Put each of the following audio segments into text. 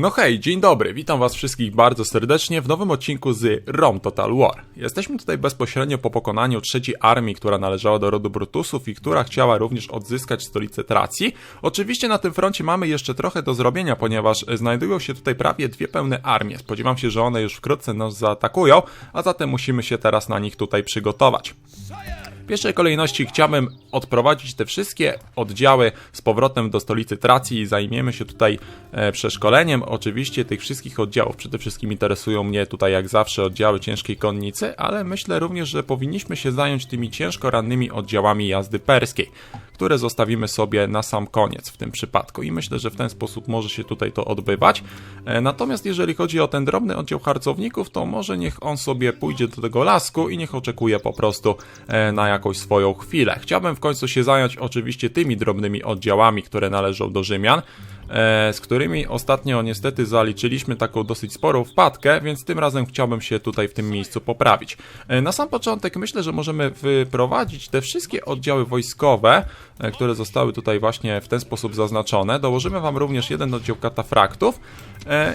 No hej, dzień dobry, witam was wszystkich bardzo serdecznie w nowym odcinku z Rome Total War. Jesteśmy tutaj bezpośrednio po pokonaniu trzeciej armii, która należała do rodu Brutusów i która chciała również odzyskać stolicę Tracji. Oczywiście na tym froncie mamy jeszcze trochę do zrobienia, ponieważ znajdują się tutaj prawie dwie pełne armie. Spodziewam się, że one już wkrótce nas zaatakują, a zatem musimy się teraz na nich tutaj przygotować. Pierwszej kolejności chciałbym odprowadzić te wszystkie oddziały z powrotem do stolicy Tracji i zajmiemy się tutaj e, przeszkoleniem oczywiście tych wszystkich oddziałów. Przede wszystkim interesują mnie tutaj jak zawsze oddziały ciężkiej konnicy, ale myślę również, że powinniśmy się zająć tymi ciężko rannymi oddziałami jazdy perskiej które zostawimy sobie na sam koniec w tym przypadku i myślę, że w ten sposób może się tutaj to odbywać. E, natomiast jeżeli chodzi o ten drobny oddział harcowników, to może niech on sobie pójdzie do tego lasku i niech oczekuje po prostu e, na jakąś swoją chwilę. Chciałbym w końcu się zająć oczywiście tymi drobnymi oddziałami, które należą do Rzymian. E, z którymi ostatnio niestety zaliczyliśmy taką dosyć sporą wpadkę, więc tym razem chciałbym się tutaj w tym miejscu poprawić. E, na sam początek myślę, że możemy wyprowadzić te wszystkie oddziały wojskowe, e, które zostały tutaj właśnie w ten sposób zaznaczone. Dołożymy Wam również jeden oddział katafraktów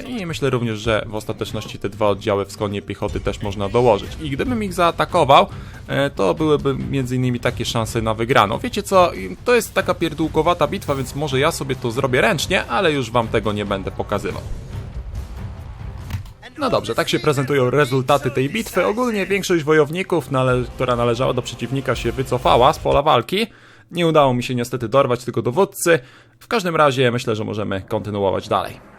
i myślę również, że w ostateczności te dwa oddziały w piechoty też można dołożyć. I gdybym ich zaatakował, to byłyby między innymi takie szanse na wygraną. Wiecie co, to jest taka pierdółkowata bitwa, więc może ja sobie to zrobię ręcznie, ale już wam tego nie będę pokazywał. No dobrze, tak się prezentują rezultaty tej bitwy. Ogólnie większość wojowników, nale która należała do przeciwnika, się wycofała z pola walki. Nie udało mi się niestety dorwać tylko dowódcy. W każdym razie myślę, że możemy kontynuować dalej.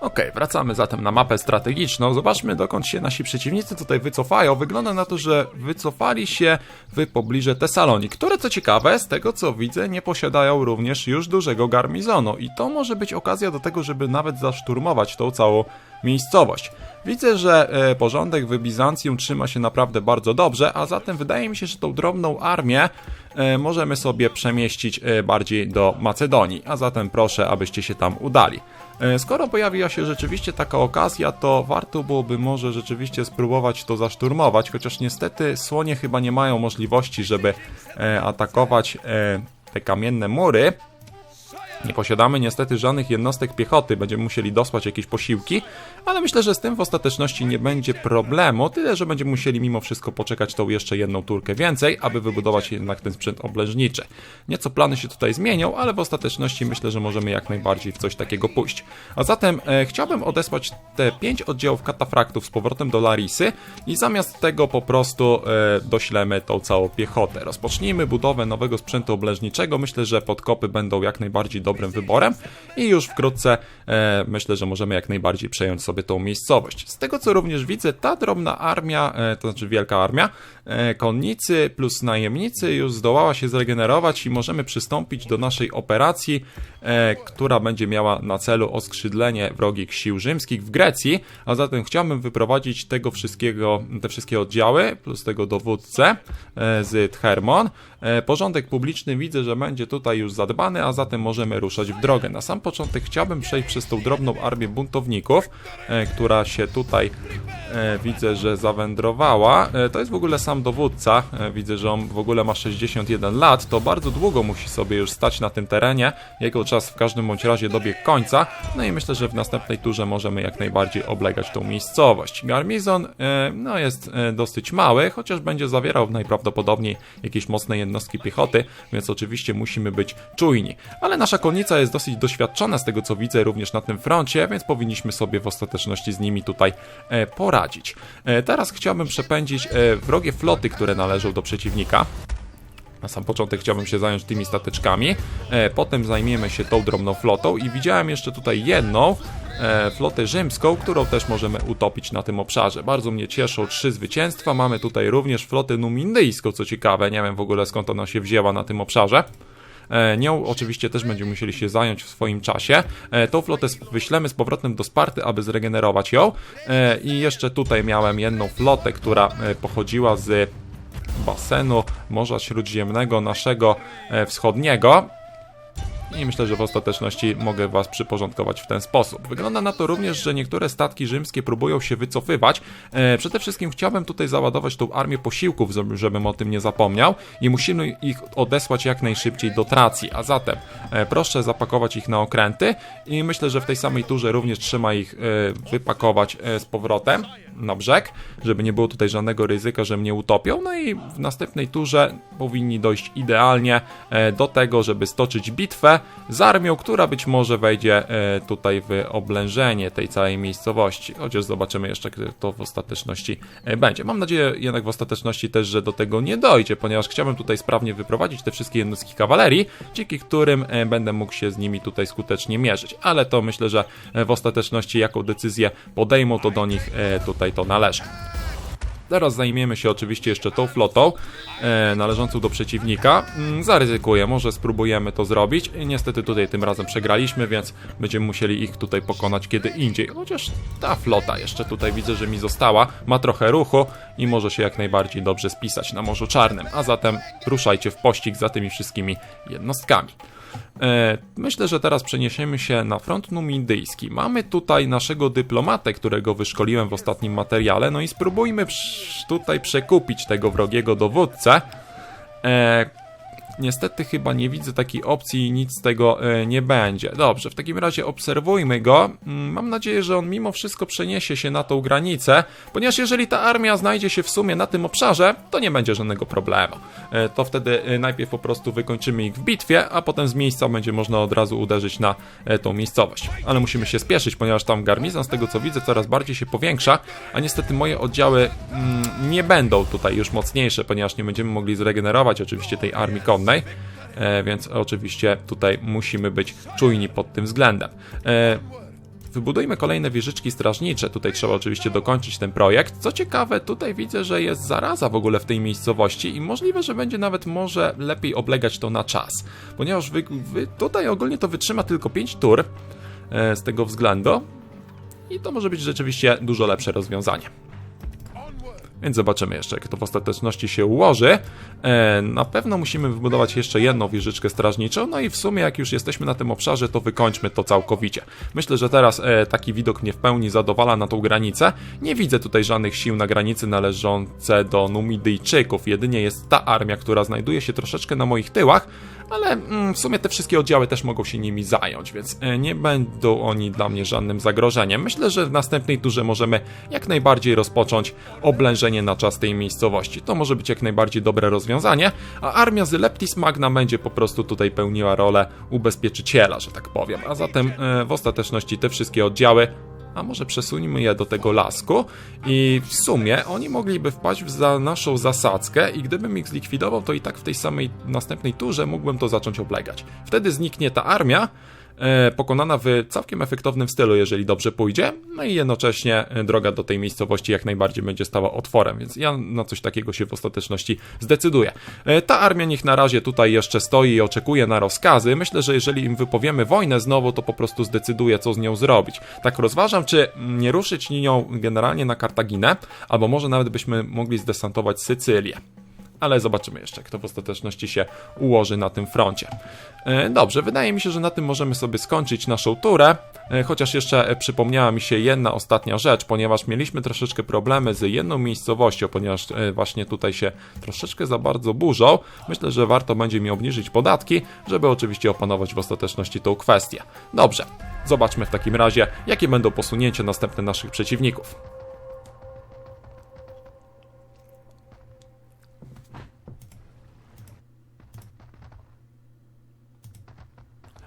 Ok, wracamy zatem na mapę strategiczną. Zobaczmy dokąd się nasi przeciwnicy tutaj wycofają. Wygląda na to, że wycofali się w pobliże Tesalonii, które co ciekawe, z tego co widzę, nie posiadają również już dużego garnizonu i to może być okazja do tego, żeby nawet zaszturmować tą całą miejscowość. Widzę, że e, porządek w Bizancjum trzyma się naprawdę bardzo dobrze, a zatem wydaje mi się, że tą drobną armię e, możemy sobie przemieścić e, bardziej do Macedonii, a zatem proszę, abyście się tam udali. Skoro pojawiła się rzeczywiście taka okazja, to warto byłoby może rzeczywiście spróbować to zaszturmować, chociaż niestety słonie chyba nie mają możliwości, żeby atakować te kamienne mury. Nie posiadamy niestety żadnych jednostek piechoty, będziemy musieli dosłać jakieś posiłki, ale myślę, że z tym w ostateczności nie będzie problemu, tyle że będziemy musieli mimo wszystko poczekać tą jeszcze jedną turkę więcej, aby wybudować jednak ten sprzęt obleżniczy. Nieco plany się tutaj zmienią, ale w ostateczności myślę, że możemy jak najbardziej w coś takiego pójść. A zatem e, chciałbym odesłać te 5 oddziałów katafraktów z powrotem do Larisy i zamiast tego po prostu e, doślemy tą całą piechotę. Rozpocznijmy budowę nowego sprzętu obleżniczego, myślę, że podkopy będą jak najbardziej dobrym wyborem i już wkrótce e, myślę, że możemy jak najbardziej przejąć sobie tą miejscowość. Z tego co również widzę, ta drobna armia, e, to znaczy wielka armia, e, konnicy plus najemnicy już zdołała się zregenerować i możemy przystąpić do naszej operacji, e, która będzie miała na celu oskrzydlenie wrogich sił rzymskich w Grecji, a zatem chciałbym wyprowadzić tego wszystkiego, te wszystkie oddziały plus tego dowódcę e, z Thermon. E, porządek publiczny widzę, że będzie tutaj już zadbany, a zatem możemy ruszać w drogę. Na sam początek chciałbym przejść przez tą drobną armię buntowników, e, która się tutaj e, widzę, że zawędrowała. To jest w ogóle sam dowódca, widzę, że on w ogóle ma 61 lat, to bardzo długo musi sobie już stać na tym terenie, jego czas w każdym bądź razie dobiegł końca, no i myślę, że w następnej turze możemy jak najbardziej oblegać tą miejscowość. Garnizon no, jest dosyć mały, chociaż będzie zawierał najprawdopodobniej jakieś mocne jednostki piechoty, więc oczywiście musimy być czujni. Ale nasza konnica jest dosyć doświadczona z tego co widzę również na tym froncie, więc powinniśmy sobie w ostateczności z nimi tutaj e, poradzić. E, teraz chciałbym przepędzić e, wrogie floty, które należą do przeciwnika. Na sam początek chciałbym się zająć tymi stateczkami, potem zajmiemy się tą drobną flotą i widziałem jeszcze tutaj jedną, flotę rzymską, którą też możemy utopić na tym obszarze. Bardzo mnie cieszą trzy zwycięstwa. Mamy tutaj również flotę numindyjską, co ciekawe, nie wiem w ogóle skąd ona się wzięła na tym obszarze. E, nią oczywiście też będziemy musieli się zająć w swoim czasie. E, tą flotę wyślemy z powrotem do Sparty, aby zregenerować ją. E, I jeszcze tutaj miałem jedną flotę, która pochodziła z basenu Morza Śródziemnego naszego wschodniego i myślę, że w ostateczności mogę was przyporządkować w ten sposób. Wygląda na to również, że niektóre statki rzymskie próbują się wycofywać. E, przede wszystkim chciałbym tutaj załadować tą armię posiłków, żebym o tym nie zapomniał i musimy ich odesłać jak najszybciej do Tracji, a zatem e, proszę zapakować ich na okręty i myślę, że w tej samej turze również trzyma ich e, wypakować e, z powrotem na brzeg, żeby nie było tutaj żadnego ryzyka, że mnie utopią. No i w następnej turze powinni dojść idealnie e, do tego, żeby stoczyć bitwę z armią, która być może wejdzie e, tutaj w oblężenie tej całej miejscowości. Chociaż zobaczymy jeszcze, kiedy to w ostateczności e, będzie. Mam nadzieję jednak w ostateczności też, że do tego nie dojdzie, ponieważ chciałbym tutaj sprawnie wyprowadzić te wszystkie jednostki kawalerii, dzięki którym będę mógł się z nimi tutaj skutecznie mierzyć. Ale to myślę, że w ostateczności jaką decyzję podejmą, to do nich tutaj to należy. Teraz zajmiemy się oczywiście jeszcze tą flotą e, należącą do przeciwnika. Mm, zaryzykuję, może spróbujemy to zrobić. Niestety tutaj tym razem przegraliśmy, więc będziemy musieli ich tutaj pokonać kiedy indziej. Chociaż ta flota jeszcze tutaj widzę, że mi została, ma trochę ruchu i może się jak najbardziej dobrze spisać na Morzu Czarnym. A zatem ruszajcie w pościg za tymi wszystkimi jednostkami. E, myślę, że teraz przeniesiemy się na front numidyjski. Mamy tutaj naszego dyplomatę, którego wyszkoliłem w ostatnim materiale, no i spróbujmy tutaj przekupić tego wrogiego dowódcę. Niestety chyba nie widzę takiej opcji i nic z tego e, nie będzie. Dobrze, w takim razie obserwujmy go. Mm, mam nadzieję, że on mimo wszystko przeniesie się na tą granicę, ponieważ jeżeli ta armia znajdzie się w sumie na tym obszarze, to nie będzie żadnego problemu. E, to wtedy e, najpierw po prostu wykończymy ich w bitwie, a potem z miejsca będzie można od razu uderzyć na tą miejscowość. Ale musimy się spieszyć, ponieważ tam garnizon, z tego co widzę, coraz bardziej się powiększa, a niestety moje oddziały mm, nie będą tutaj już mocniejsze, ponieważ nie będziemy mogli zregenerować oczywiście tej armii konnej e, więc oczywiście tutaj musimy być czujni pod tym względem. E, wybudujmy kolejne wieżyczki strażnicze. Tutaj trzeba oczywiście dokończyć ten projekt. Co ciekawe, tutaj widzę, że jest zaraza w ogóle w tej miejscowości i możliwe, że będzie nawet może lepiej oblegać to na czas. Ponieważ wy, wy tutaj ogólnie to wytrzyma tylko 5 tur e, z tego względu. I to może być rzeczywiście dużo lepsze rozwiązanie. Więc zobaczymy jeszcze, jak to w ostateczności się ułoży. E, na pewno musimy wybudować jeszcze jedną wieżyczkę strażniczą, no i w sumie jak już jesteśmy na tym obszarze, to wykończmy to całkowicie. Myślę, że teraz e, taki widok mnie w pełni zadowala na tą granicę. Nie widzę tutaj żadnych sił na granicy należące do Numidyjczyków, jedynie jest ta armia, która znajduje się troszeczkę na moich tyłach, ale mm, w sumie te wszystkie oddziały też mogą się nimi zająć, więc e, nie będą oni dla mnie żadnym zagrożeniem. Myślę, że w następnej turze możemy jak najbardziej rozpocząć oblężenie na czas tej miejscowości. To może być jak najbardziej dobre rozwiązanie, a armia z Leptis Magna będzie po prostu tutaj pełniła rolę ubezpieczyciela, że tak powiem. A zatem e, w ostateczności te wszystkie oddziały a może przesuńmy je do tego lasku i w sumie oni mogliby wpaść w za naszą zasadzkę i gdybym ich zlikwidował, to i tak w tej samej następnej turze mógłbym to zacząć oblegać. Wtedy zniknie ta armia, pokonana w całkiem efektownym stylu, jeżeli dobrze pójdzie, no i jednocześnie e, droga do tej miejscowości jak najbardziej będzie stała otworem, więc ja na coś takiego się w ostateczności zdecyduję. E, ta armia niech na razie tutaj jeszcze stoi i oczekuje na rozkazy. Myślę, że jeżeli im wypowiemy wojnę znowu, to po prostu zdecyduje, co z nią zrobić. Tak rozważam, czy nie ruszyć nią generalnie na Kartaginę, albo może nawet byśmy mogli zdesantować Sycylię ale zobaczymy jeszcze, kto w ostateczności się ułoży na tym froncie. E, dobrze, wydaje mi się, że na tym możemy sobie skończyć naszą turę, e, chociaż jeszcze przypomniała mi się jedna ostatnia rzecz, ponieważ mieliśmy troszeczkę problemy z jedną miejscowością, ponieważ e, właśnie tutaj się troszeczkę za bardzo burzą. Myślę, że warto będzie mi obniżyć podatki, żeby oczywiście opanować w ostateczności tą kwestię. Dobrze, zobaczmy w takim razie, jakie będą posunięcia następne naszych przeciwników.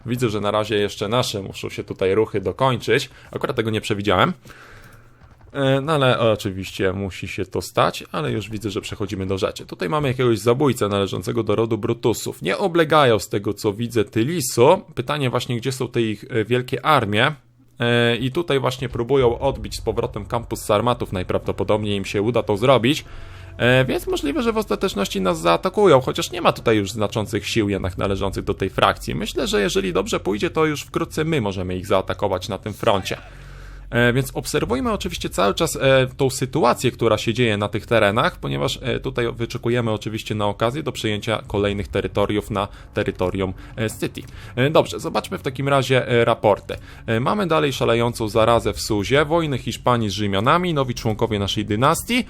Widzę, że na razie jeszcze nasze muszą się tutaj ruchy dokończyć. Akurat tego nie przewidziałem. E, no ale oczywiście musi się to stać, ale już widzę, że przechodzimy do rzeczy. Tutaj mamy jakiegoś zabójcę należącego do rodu Brutusów. Nie oblegają z tego co widzę Tylisu. Pytanie właśnie, gdzie są te ich e, wielkie armie. E, I tutaj właśnie próbują odbić z powrotem kampus Sarmatów. Najprawdopodobniej im się uda to zrobić. E, więc możliwe, że w ostateczności nas zaatakują, chociaż nie ma tutaj już znaczących sił jednak należących do tej frakcji. Myślę, że jeżeli dobrze pójdzie, to już wkrótce my możemy ich zaatakować na tym froncie. E, więc obserwujmy oczywiście cały czas e, tą sytuację, która się dzieje na tych terenach, ponieważ e, tutaj wyczekujemy oczywiście na okazję do przejęcia kolejnych terytoriów na terytorium City. Dobrze, zobaczmy w takim razie raporty. Mamy dalej szalejącą zarazę w Suzie, wojny Hiszpanii z Rzymianami, nowi członkowie naszej dynastii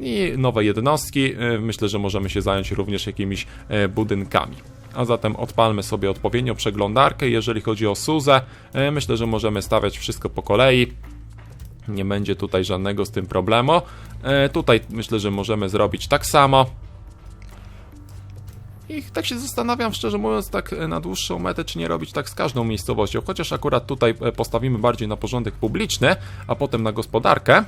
i nowe jednostki. Myślę, że możemy się zająć również jakimiś budynkami. A zatem odpalmy sobie odpowiednio przeglądarkę. Jeżeli chodzi o Suzę, e, myślę, że możemy stawiać wszystko po kolei. Nie będzie tutaj żadnego z tym problemu. E, tutaj myślę, że możemy zrobić tak samo. I tak się zastanawiam, szczerze mówiąc, tak na dłuższą metę, czy nie robić tak z każdą miejscowością. Chociaż akurat tutaj e, postawimy bardziej na porządek publiczny, a potem na gospodarkę.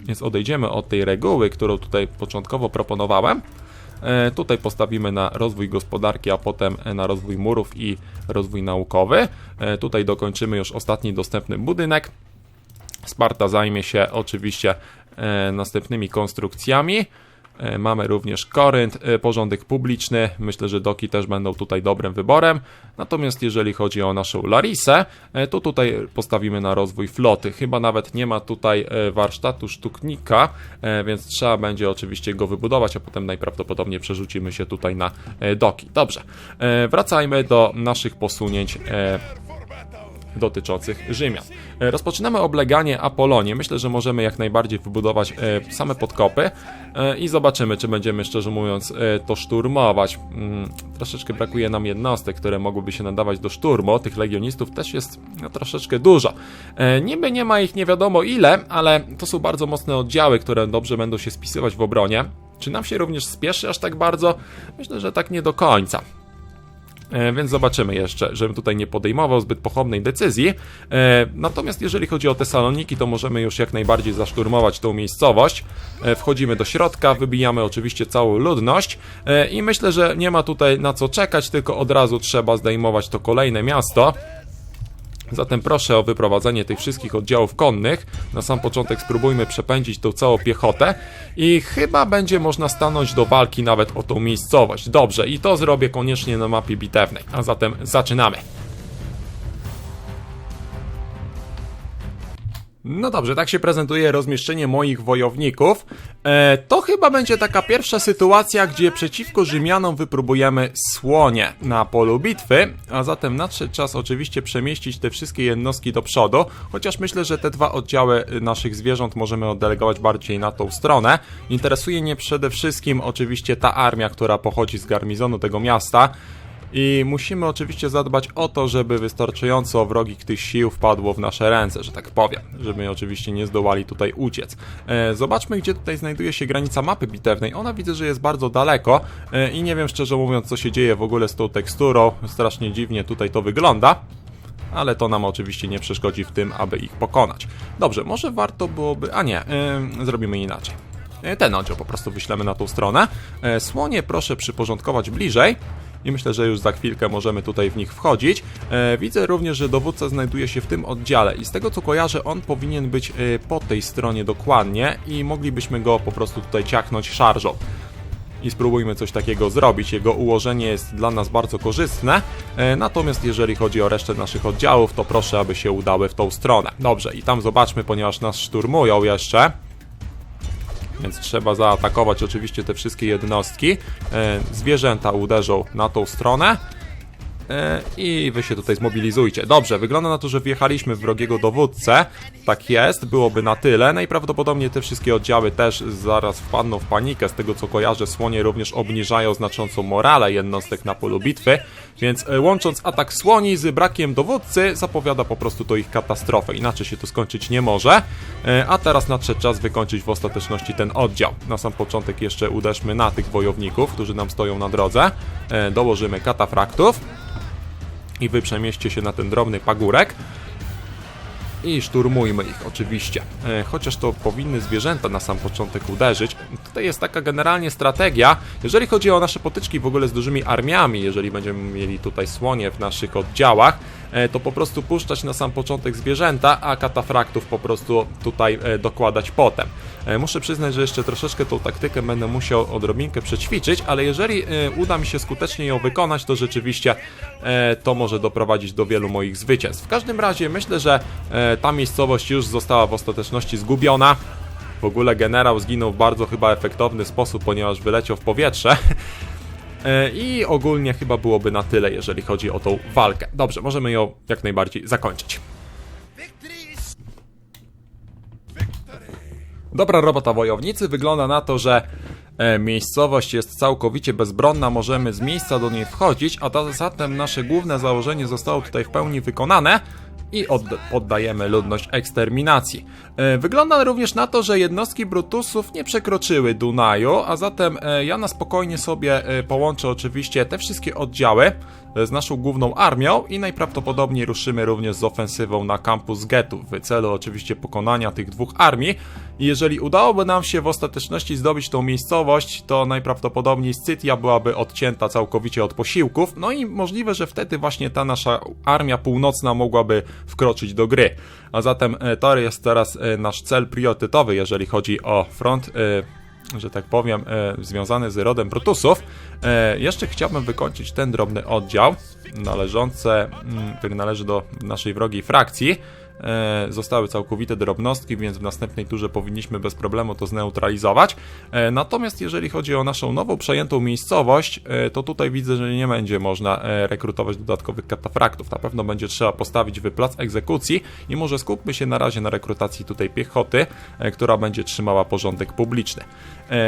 Więc odejdziemy od tej reguły, którą tutaj początkowo proponowałem. E, Tutaj postawimy na rozwój gospodarki, a potem e, na rozwój murów i rozwój naukowy. E, Tutaj dokończymy już ostatni dostępny budynek. Sparta zajmie się oczywiście następnymi konstrukcjami. E, Mamy również Korynt, e, porządek publiczny. Myślę, że doki też będą tutaj dobrym wyborem. Natomiast jeżeli chodzi o naszą Larisę, e, to tutaj postawimy na rozwój floty. Chyba nawet nie ma tutaj warsztatu sztuknika, więc trzeba będzie oczywiście go wybudować, a potem najprawdopodobniej przerzucimy się tutaj na doki. Dobrze, wracajmy do naszych posunięć dotyczących Rzymian. E, Rozpoczynamy obleganie Apolonie. Myślę, że możemy jak najbardziej wybudować e, same podkopy e, i zobaczymy, czy będziemy, szczerze mówiąc, to szturmować. Mm, Troszeczkę brakuje nam jednostek, które mogłyby się nadawać do szturmu. Tych legionistów też jest no, troszeczkę dużo. Niby nie ma ich nie wiadomo ile, ale to są bardzo mocne oddziały, które dobrze będą się spisywać w obronie. Czy nam się również spieszy aż tak bardzo? Myślę, że tak nie do końca. E, Więc zobaczymy jeszcze, żebym tutaj nie podejmował zbyt pochopnej decyzji. E, Natomiast jeżeli chodzi o te saloniki, to możemy już jak najbardziej zaszturmować tą miejscowość. E, Wchodzimy do środka, wybijamy oczywiście całą ludność i myślę, że nie ma tutaj na co czekać, tylko od razu trzeba zdejmować to kolejne miasto. Zatem proszę o wyprowadzenie tych wszystkich oddziałów konnych. Na sam początek spróbujmy przepędzić tą całą piechotę i chyba będzie można stanąć do walki nawet o tą miejscowość. Dobrze, i to zrobię koniecznie na mapie bitewnej. A zatem zaczynamy. No dobrze, tak się prezentuje rozmieszczenie moich wojowników. E, to chyba będzie taka pierwsza sytuacja, gdzie przeciwko Rzymianom wypróbujemy słonie na polu bitwy, a zatem nadszedł czas oczywiście przemieścić te wszystkie jednostki do przodu, chociaż myślę, że te dwa oddziały y, naszych zwierząt możemy oddelegować bardziej na tą stronę. Interesuje mnie przede wszystkim oczywiście ta armia, która pochodzi z garnizonu tego miasta. I musimy oczywiście zadbać o to, żeby wystarczająco wrogich tych sił wpadło w nasze ręce, że tak powiem, żeby oczywiście nie zdołali tutaj uciec. E, zobaczmy, gdzie tutaj znajduje się granica mapy bitewnej. Ona widzę, że jest bardzo daleko e, i nie wiem szczerze mówiąc, co się dzieje w ogóle z tą teksturą. Strasznie dziwnie tutaj to wygląda. Ale to nam oczywiście nie przeszkodzi w tym, aby ich pokonać. Dobrze, może warto byłoby. A nie, ym, zrobimy inaczej. E, Ten oddział po prostu wyślemy na tą stronę. E, Słonie proszę przyporządkować bliżej. I myślę, że już za chwilkę możemy tutaj w nich wchodzić. E, widzę również, że dowódca znajduje się w tym oddziale i z tego co kojarzę, on powinien być e, po tej stronie dokładnie i moglibyśmy go po prostu tutaj ciachnąć szarżą. I spróbujmy coś takiego zrobić. Jego ułożenie jest dla nas bardzo korzystne. E, natomiast jeżeli chodzi o resztę naszych oddziałów, to proszę, aby się udały w tą stronę. Dobrze, i tam zobaczmy, ponieważ nas szturmują jeszcze. Więc trzeba zaatakować oczywiście te wszystkie jednostki. E, zwierzęta uderzą na tą stronę. E, I wy się tutaj zmobilizujcie. Dobrze, wygląda na to, że wjechaliśmy w wrogiego dowódcę. Tak jest, byłoby na tyle. Najprawdopodobniej te wszystkie oddziały też zaraz wpadną w panikę. Z tego co kojarzę, słonie również obniżają znacząco morale jednostek na polu bitwy. Więc e, łącząc atak słoni z brakiem dowódcy, zapowiada po prostu to ich katastrofę. Inaczej się to skończyć nie może. E, A teraz nadszedł czas wykończyć w ostateczności ten oddział. Na sam początek jeszcze uderzmy na tych wojowników, którzy nam stoją na drodze. Dołożymy katafraktów i wy przemieście się na ten drobny pagórek i szturmujmy ich oczywiście. E, Chociaż to powinny zwierzęta na sam początek uderzyć. Tutaj jest taka generalnie strategia, jeżeli chodzi o nasze potyczki w ogóle z dużymi armiami, jeżeli będziemy mieli tutaj słonie w naszych oddziałach, to po prostu puszczać na sam początek zwierzęta, a katafraktów po prostu tutaj e, dokładać potem. E, Muszę przyznać, że jeszcze troszeczkę tą taktykę będę musiał odrobinkę przećwiczyć, ale jeżeli e, uda mi się skutecznie ją wykonać, to rzeczywiście e, to może doprowadzić do wielu moich zwycięstw. W każdym razie myślę, że e, ta miejscowość już została w ostateczności zgubiona. W ogóle generał zginął w bardzo chyba efektowny sposób, ponieważ wyleciał w powietrze. E, I ogólnie chyba byłoby na tyle, jeżeli chodzi o tą walkę. Dobrze, możemy ją jak najbardziej zakończyć. Dobra robota wojownicy. Wygląda na to, że e, miejscowość jest całkowicie bezbronna, możemy z miejsca do niej wchodzić, a zatem nasze główne założenie zostało tutaj w pełni wykonane i od, oddajemy ludność eksterminacji. E, Wygląda również na to, że jednostki Brutusów nie przekroczyły Dunaju, a zatem e, ja na spokojnie sobie e, połączę oczywiście te wszystkie oddziały z naszą główną armią i najprawdopodobniej ruszymy również z ofensywą na kampus getów w celu oczywiście pokonania tych dwóch armii. I jeżeli udałoby nam się w ostateczności zdobyć tą miejscowość, to najprawdopodobniej Scytia byłaby odcięta całkowicie od posiłków, no i możliwe, że wtedy właśnie ta nasza armia północna mogłaby wkroczyć do gry. A zatem e, to jest teraz e, nasz cel priorytetowy, jeżeli chodzi o front e, że tak powiem, e, związany z rodem Brutusów. E, jeszcze chciałbym wykończyć ten drobny oddział, należący, mm, który należy do naszej wrogiej frakcji. E, zostały całkowite drobnostki, więc w następnej turze powinniśmy bez problemu to zneutralizować. E, natomiast jeżeli chodzi o naszą nową przejętą miejscowość, e, to tutaj widzę, że nie będzie można rekrutować dodatkowych katafraktów. Na pewno będzie trzeba postawić wy plac egzekucji i może skupmy się na razie na rekrutacji tutaj piechoty, która będzie trzymała porządek publiczny.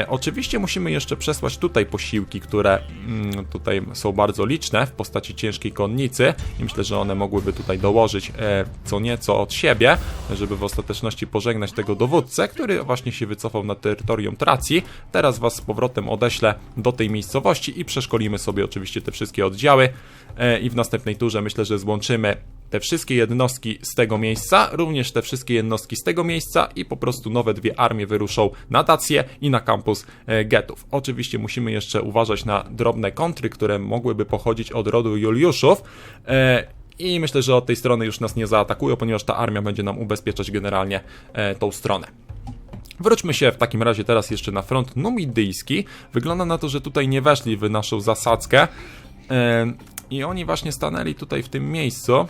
Oczywiście musimy jeszcze przesłać tutaj posiłki, które mm, tutaj są bardzo liczne w postaci ciężkiej konnicy i myślę, że one mogłyby tutaj dołożyć co nieco od siebie, żeby w ostateczności pożegnać tego dowódcę, który właśnie się wycofał na terytorium Tracji. Teraz was z powrotem odeślę do tej miejscowości i przeszkolimy sobie oczywiście te wszystkie oddziały e, i w następnej turze myślę, że złączymy te wszystkie jednostki z tego miejsca, również te wszystkie jednostki z tego miejsca i po prostu nowe dwie armie wyruszą na Dację i na kampus e, getów. Oczywiście musimy jeszcze uważać na drobne kontry, które mogłyby pochodzić od rodu Juliuszów. I myślę, że od tej strony już nas nie zaatakują, ponieważ ta armia będzie nam ubezpieczać generalnie e, tą stronę. Wróćmy się w takim razie teraz jeszcze na front numidyjski. Wygląda na to, że tutaj nie weszli w naszą zasadzkę. E, I oni właśnie stanęli tutaj w tym miejscu.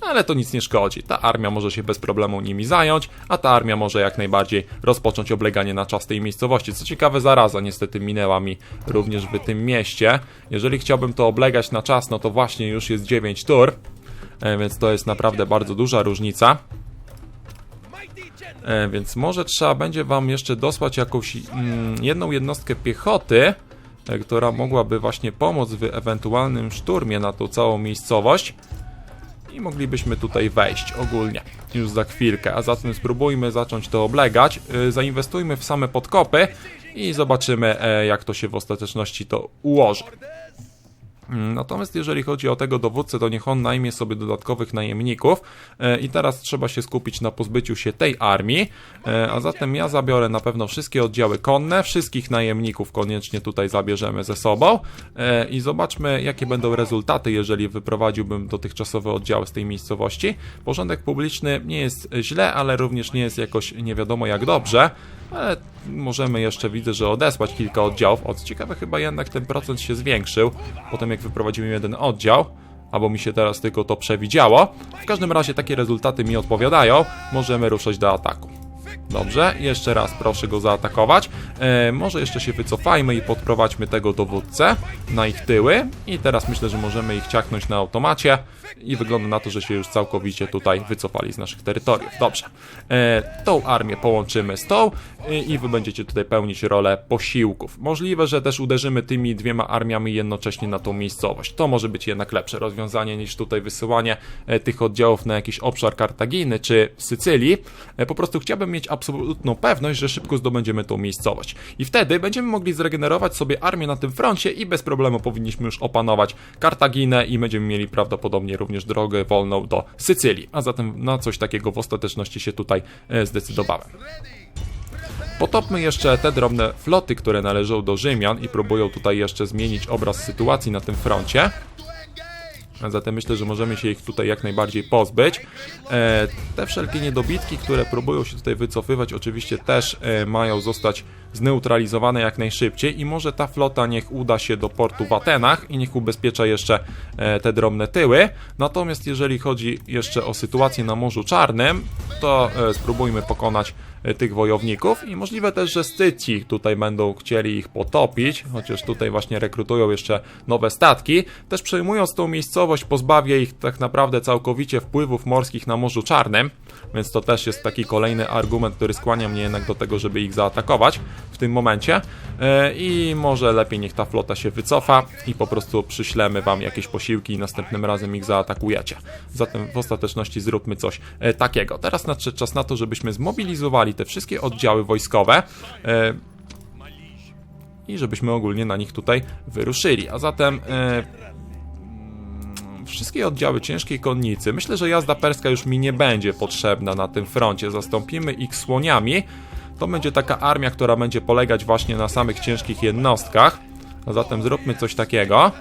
Ale to nic nie szkodzi. Ta armia może się bez problemu nimi zająć, a ta armia może jak najbardziej rozpocząć obleganie na czas tej miejscowości. Co ciekawe, zaraza niestety minęła mi również w tym mieście. Jeżeli chciałbym to oblegać na czas, no to właśnie już jest 9 tur, e, więc to jest naprawdę bardzo duża różnica. E, więc może trzeba będzie wam jeszcze dosłać jakąś mm, jedną jednostkę piechoty, e, która mogłaby właśnie pomóc w ewentualnym szturmie na tą całą miejscowość. I moglibyśmy tutaj wejść ogólnie już za chwilkę. A zatem spróbujmy zacząć to oblegać. E, Zainwestujmy w same podkopy i zobaczymy, e, jak to się w ostateczności to ułoży. Mm, Natomiast jeżeli chodzi o tego dowódcę, to niech on najmie sobie dodatkowych najemników. E, i teraz trzeba się skupić na pozbyciu się tej armii, e, a zatem ja zabiorę na pewno wszystkie oddziały konne, wszystkich najemników koniecznie tutaj zabierzemy ze sobą. E, i zobaczmy jakie będą rezultaty, jeżeli wyprowadziłbym dotychczasowe oddziały z tej miejscowości. Porządek publiczny nie jest źle, ale również nie jest jakoś nie wiadomo jak dobrze, ale możemy jeszcze, widzę, że odesłać kilka oddziałów. O, ciekawe, chyba jednak ten procent się zwiększył, potem jak wyprowadzimy jeden oddział, albo mi się teraz tylko to przewidziało. W każdym razie takie rezultaty mi odpowiadają, możemy ruszać do ataku. Dobrze, jeszcze raz proszę go zaatakować. E, może jeszcze się wycofajmy i podprowadźmy tego dowódcę na ich tyły. I teraz myślę, że możemy ich ciachnąć na automacie. I wygląda na to, że się już całkowicie tutaj wycofali z naszych terytoriów. Dobrze, e, tą armię połączymy z tą e, i wy będziecie tutaj pełnić rolę posiłków. Możliwe, że też uderzymy tymi dwiema armiami jednocześnie na tą miejscowość. To może być jednak lepsze rozwiązanie niż tutaj wysyłanie e, tych oddziałów na jakiś obszar Kartaginy czy Sycylii. E, Po prostu chciałbym mieć absolutną pewność, że szybko zdobędziemy tą miejscowość. I wtedy będziemy mogli zregenerować sobie armię na tym froncie i bez problemu powinniśmy już opanować Kartaginę i będziemy mieli prawdopodobnie również drogę wolną do Sycylii. A zatem na coś takiego w ostateczności się tutaj e, zdecydowałem. Potopmy jeszcze te drobne floty, które należą do Rzymian i próbują tutaj jeszcze zmienić obraz sytuacji na tym froncie. Zatem myślę, że możemy się ich tutaj jak najbardziej pozbyć. E, te wszelkie niedobitki, które próbują się tutaj wycofywać, oczywiście też e, mają zostać zneutralizowane jak najszybciej i może ta flota niech uda się do portu w Atenach i niech ubezpiecza jeszcze e, te drobne tyły. Natomiast jeżeli chodzi jeszcze o sytuację na Morzu Czarnym, to e, spróbujmy pokonać e, tych wojowników i możliwe też, że Scyci tutaj będą chcieli ich potopić, chociaż tutaj właśnie rekrutują jeszcze nowe statki. Też przejmując tą miejscowość pozbawię ich tak naprawdę całkowicie wpływów morskich na Morzu Czarnym, więc to też jest taki kolejny argument, który skłania mnie jednak do tego, żeby ich zaatakować w tym momencie E, i może lepiej niech ta flota się wycofa i po prostu przyślemy wam jakieś posiłki i następnym razem ich zaatakujecie. Zatem w ostateczności zróbmy coś e, takiego. Teraz nadszedł czas na to, żebyśmy zmobilizowali te wszystkie oddziały wojskowe e, i żebyśmy ogólnie na nich tutaj wyruszyli. A zatem wszystkie oddziały ciężkiej konnicy. Myślę, że jazda perska już mi nie będzie potrzebna na tym froncie. Zastąpimy ich słoniami. To będzie taka armia, która będzie polegać właśnie na samych ciężkich jednostkach. A zatem zróbmy coś takiego.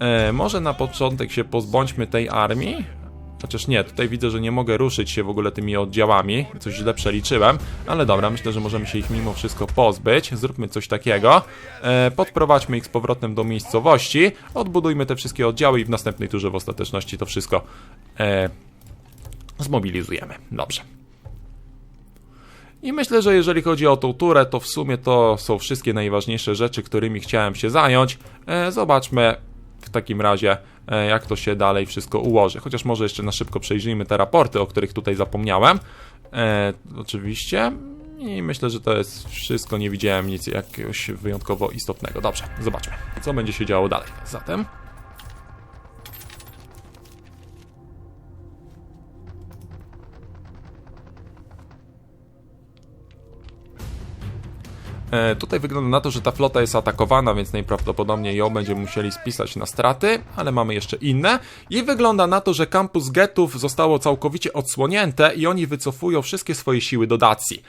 E, może na początek się pozbądźmy tej armii. Chociaż nie, tutaj widzę, że nie mogę ruszyć się w ogóle tymi oddziałami. Coś źle przeliczyłem. Ale dobra, myślę, że możemy się ich mimo wszystko pozbyć. Zróbmy coś takiego. E, podprowadźmy ich z powrotem do miejscowości. Odbudujmy te wszystkie oddziały i w następnej turze w ostateczności to wszystko e, zmobilizujemy. Dobrze. I myślę, że jeżeli chodzi o tą turę, to w sumie to są wszystkie najważniejsze rzeczy, którymi chciałem się zająć. E, zobaczmy w takim razie, jak to się dalej wszystko ułoży. Chociaż może jeszcze na szybko przejrzyjmy te raporty, o których tutaj zapomniałem. E, oczywiście. I myślę, że to jest wszystko. Nie widziałem nic jakiegoś wyjątkowo istotnego. Dobrze, zobaczmy, co będzie się działo dalej. Zatem. Tutaj wygląda na to, że ta flota jest atakowana, więc najprawdopodobniej ją będziemy musieli spisać na straty, ale mamy jeszcze inne. I wygląda na to, że kampus getów zostało całkowicie odsłonięte i oni wycofują wszystkie swoje siły do Dacji.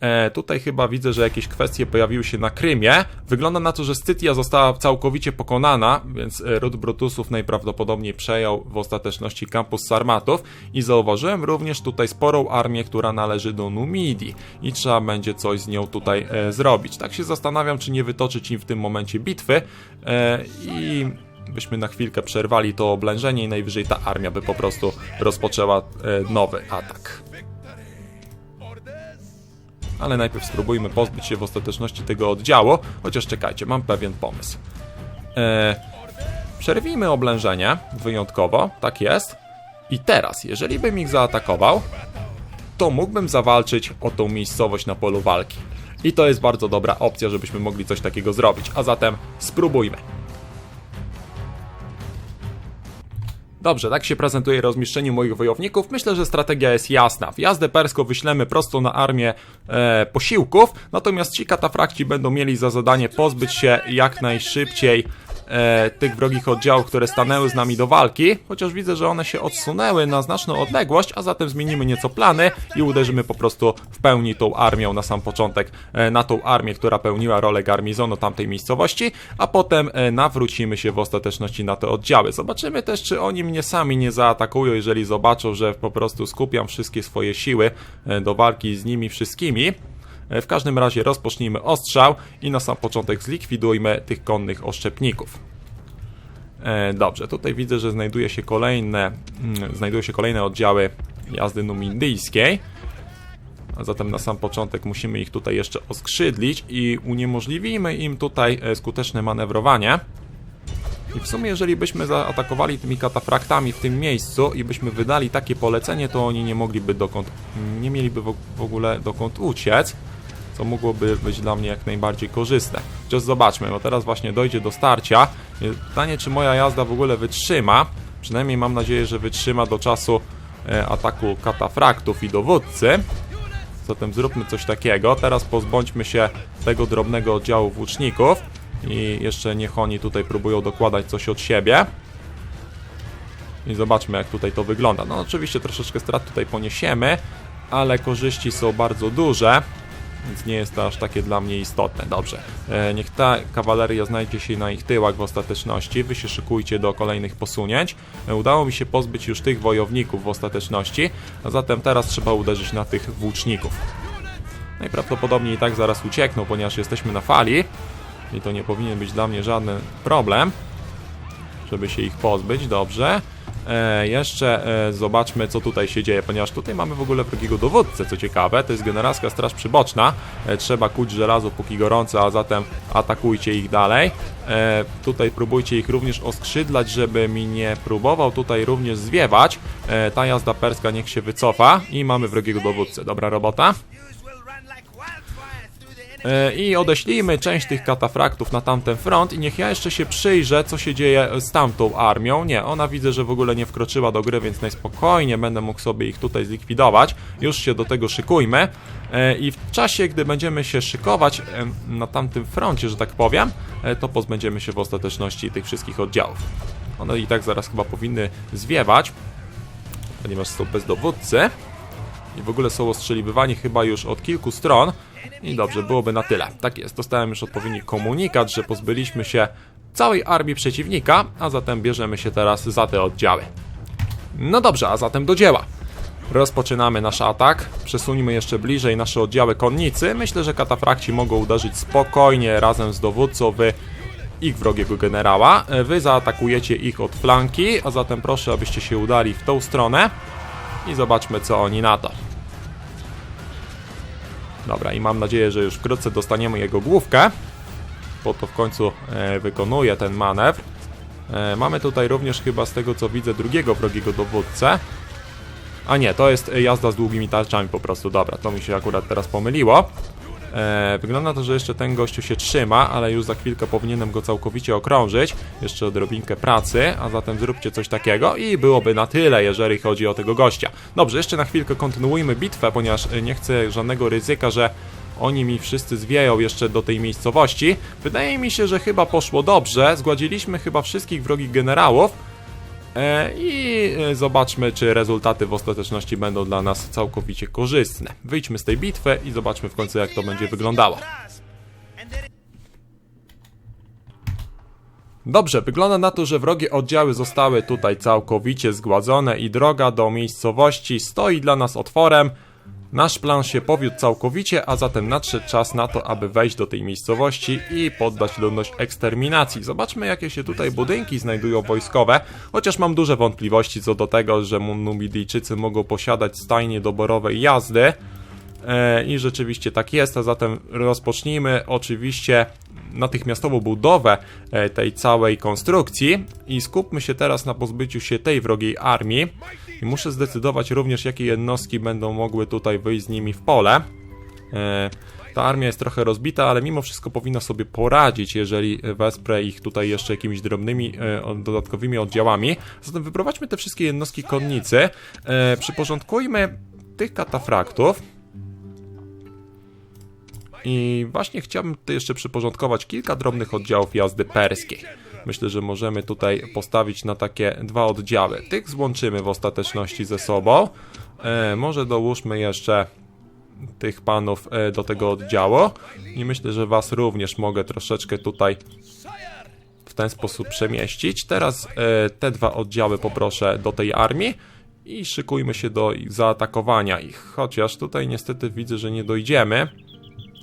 E, tutaj chyba widzę, że jakieś kwestie pojawiły się na Krymie. Wygląda na to, że Scytia została całkowicie pokonana, więc e, ród Brutusów najprawdopodobniej przejął w ostateczności kampus Sarmatów i zauważyłem również tutaj sporą armię, która należy do Numidii i trzeba będzie coś z nią tutaj e, zrobić. Tak się zastanawiam, czy nie wytoczyć im w tym momencie bitwy e, i byśmy na chwilkę przerwali to oblężenie i najwyżej ta armia by po prostu rozpoczęła e, nowy atak ale najpierw spróbujmy pozbyć się w ostateczności tego oddziału, chociaż czekajcie, mam pewien pomysł. Eee, przerwijmy oblężenie, wyjątkowo, tak jest. I teraz, jeżeli bym ich zaatakował, to mógłbym zawalczyć o tą miejscowość na polu walki. I to jest bardzo dobra opcja, żebyśmy mogli coś takiego zrobić. A zatem spróbujmy. Dobrze, tak się prezentuje rozmieszczenie moich wojowników. Myślę, że strategia jest jasna. W jazdę perską wyślemy prosto na armię e, posiłków, natomiast ci katafrakci będą mieli za zadanie pozbyć się jak najszybciej e, tych wrogich oddziałów, które stanęły z nami do walki, chociaż widzę, że one się odsunęły na znaczną odległość, a zatem zmienimy nieco plany i uderzymy po prostu w pełni tą armią na sam początek, e, na tą armię, która pełniła rolę garnizonu tamtej miejscowości, a potem e, nawrócimy się w ostateczności na te oddziały. Zobaczymy też, czy oni mnie sami nie zaatakują, jeżeli zobaczą, że po prostu skupiam wszystkie swoje siły e, do walki z nimi wszystkimi. W każdym razie rozpocznijmy ostrzał i na sam początek zlikwidujmy tych konnych oszczepników. E, Dobrze, tutaj widzę, że znajduje się kolejne, mm, znajdują się kolejne oddziały jazdy numidyjskiej. A zatem na sam początek musimy ich tutaj jeszcze oskrzydlić i uniemożliwimy im tutaj e, skuteczne manewrowanie. I w sumie, jeżeli byśmy zaatakowali tymi katafraktami w tym miejscu i byśmy wydali takie polecenie, to oni nie mogliby dokąd, nie mieliby w ogóle dokąd uciec, co mogłoby być dla mnie jak najbardziej korzystne. Chociaż zobaczmy, bo teraz właśnie dojdzie do starcia. Pytanie, czy moja jazda w ogóle wytrzyma. Przynajmniej mam nadzieję, że wytrzyma do czasu e, ataku katafraktów i dowódcy. Zatem zróbmy coś takiego. Teraz pozbądźmy się tego drobnego oddziału włóczników. I jeszcze niech oni tutaj próbują dokładać coś od siebie. I zobaczmy, jak tutaj to wygląda. No, oczywiście troszeczkę strat tutaj poniesiemy, ale korzyści są bardzo duże. Więc nie jest to aż takie dla mnie istotne. Dobrze, e, niech ta kawaleria znajdzie się na ich tyłach w ostateczności, wy się szykujcie do kolejnych posunięć. E, udało mi się pozbyć już tych wojowników w ostateczności, a zatem teraz trzeba uderzyć na tych włóczników. Najprawdopodobniej i tak zaraz uciekną, ponieważ jesteśmy na fali i to nie powinien być dla mnie żaden problem, żeby się ich pozbyć, dobrze. E, jeszcze e, zobaczmy, co tutaj się dzieje, ponieważ tutaj mamy w ogóle wrogiego dowódcę, co ciekawe, to jest generalska straż przyboczna. E, trzeba kuć żelazo póki gorące, a zatem atakujcie ich dalej. Tutaj próbujcie ich również oskrzydlać, żeby mi nie próbował tutaj również zwiewać. Ta jazda perska niech się wycofa i mamy wrogiego dowódcę. Dobra robota. I odeślijmy część tych katafraktów na tamten front i niech ja jeszcze się przyjrzę, co się dzieje z tamtą armią. Nie, ona widzę, że w ogóle nie wkroczyła do gry, więc najspokojnie będę mógł sobie ich tutaj zlikwidować. Już się do tego szykujmy. E, I w czasie, gdy będziemy się szykować e, na tamtym froncie, że tak powiem, e, to pozbędziemy się w ostateczności tych wszystkich oddziałów. One i tak zaraz chyba powinny zwiewać, ponieważ są bez dowódcy i w ogóle są ostrzeliwywani chyba już od kilku stron. I dobrze, byłoby na tyle. Tak jest, dostałem już odpowiedni komunikat, że pozbyliśmy się całej armii przeciwnika, a zatem bierzemy się teraz za te oddziały. No dobrze, a zatem do dzieła. Rozpoczynamy nasz atak. Przesunijmy jeszcze bliżej nasze oddziały konnicy. Myślę, że katafrakci mogą uderzyć spokojnie razem z dowódcą w ich wrogiego generała. Wy zaatakujecie ich od flanki, a zatem proszę, abyście się udali w tą stronę i zobaczmy, co oni na to. Dobra, i mam nadzieję, że już wkrótce dostaniemy jego główkę, bo to w końcu e, wykonuje ten manewr. E, mamy tutaj również chyba z tego co widzę drugiego wrogiego dowódcę. A nie, to jest jazda z długimi tarczami po prostu, dobra, to mi się akurat teraz pomyliło. E, wygląda to, że jeszcze ten gościu się trzyma, ale już za chwilkę powinienem go całkowicie okrążyć. Jeszcze odrobinkę pracy, a zatem zróbcie coś takiego i byłoby na tyle, jeżeli chodzi o tego gościa. Dobrze, jeszcze na chwilkę kontynuujmy bitwę, ponieważ e, nie chcę żadnego ryzyka, że oni mi wszyscy zwieją jeszcze do tej miejscowości. Wydaje mi się, że chyba poszło dobrze. Zgładziliśmy chyba wszystkich wrogich generałów. E, I e, zobaczmy, czy rezultaty w ostateczności będą dla nas całkowicie korzystne. Wyjdźmy z tej bitwy i zobaczmy w końcu, jak to będzie wyglądało. Dobrze, wygląda na to, że wrogie oddziały zostały tutaj całkowicie zgładzone i droga do miejscowości stoi dla nas otworem. Nasz plan się powiódł całkowicie, a zatem nadszedł czas na to, aby wejść do tej miejscowości i poddać ludność eksterminacji. Zobaczmy, jakie się tutaj budynki znajdują wojskowe, chociaż mam duże wątpliwości co do tego, że Numidyjczycy mogą posiadać stajnie doborowej jazdy. E, I rzeczywiście tak jest, a zatem rozpocznijmy oczywiście natychmiastową budowę e, tej całej konstrukcji i skupmy się teraz na pozbyciu się tej wrogiej armii. I muszę zdecydować również, jakie jednostki będą mogły tutaj wyjść z nimi w pole. E, Ta armia jest trochę rozbita, ale mimo wszystko powinna sobie poradzić, jeżeli wesprę ich tutaj jeszcze jakimiś drobnymi, e, dodatkowymi oddziałami. Zatem wyprowadźmy te wszystkie jednostki konnicy, e, przyporządkujmy tych katafraktów. I właśnie chciałbym tutaj jeszcze przyporządkować kilka drobnych oddziałów jazdy perskiej. Myślę, że możemy tutaj postawić na takie dwa oddziały. Tych złączymy w ostateczności ze sobą. E, może dołóżmy jeszcze tych panów e, do tego oddziału. I myślę, że was również mogę troszeczkę tutaj w ten sposób przemieścić. Teraz e, te dwa oddziały poproszę do tej armii i szykujmy się do zaatakowania ich. Chociaż tutaj niestety widzę, że nie dojdziemy.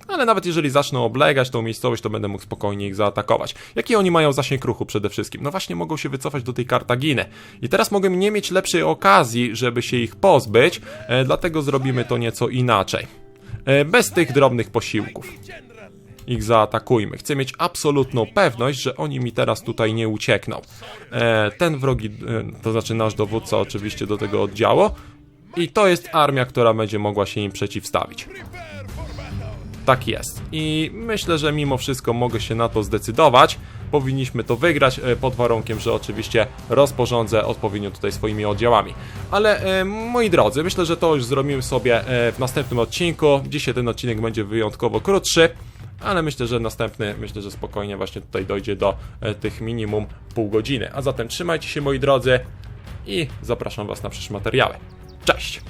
Ale nawet jeżeli zaczną oblegać tą miejscowość, to będę mógł spokojnie ich zaatakować. Jaki oni mają zasięg ruchu przede wszystkim? No właśnie mogą się wycofać do tej Kartaginy. I teraz mogę nie mieć lepszej okazji, żeby się ich pozbyć, e, dlatego zrobimy to nieco inaczej. E, bez tych drobnych posiłków ich zaatakujmy. Chcę mieć absolutną pewność, że oni mi teraz tutaj nie uciekną. E, ten wrogi, e, to znaczy nasz dowódca oczywiście do tego oddziału i to jest armia, która będzie mogła się im przeciwstawić. Tak jest. I myślę, że mimo wszystko mogę się na to zdecydować. Powinniśmy to wygrać e, pod warunkiem, że oczywiście rozporządzę odpowiednio tutaj swoimi oddziałami. Ale e, moi drodzy, myślę, że to już zrobimy sobie e, w następnym odcinku. Dzisiaj ten odcinek będzie wyjątkowo krótszy. Ale myślę, że następny, myślę, że spokojnie właśnie tutaj dojdzie do tych minimum pół godziny. A zatem trzymajcie się moi drodzy i zapraszam Was na przyszłe materiały. Cześć!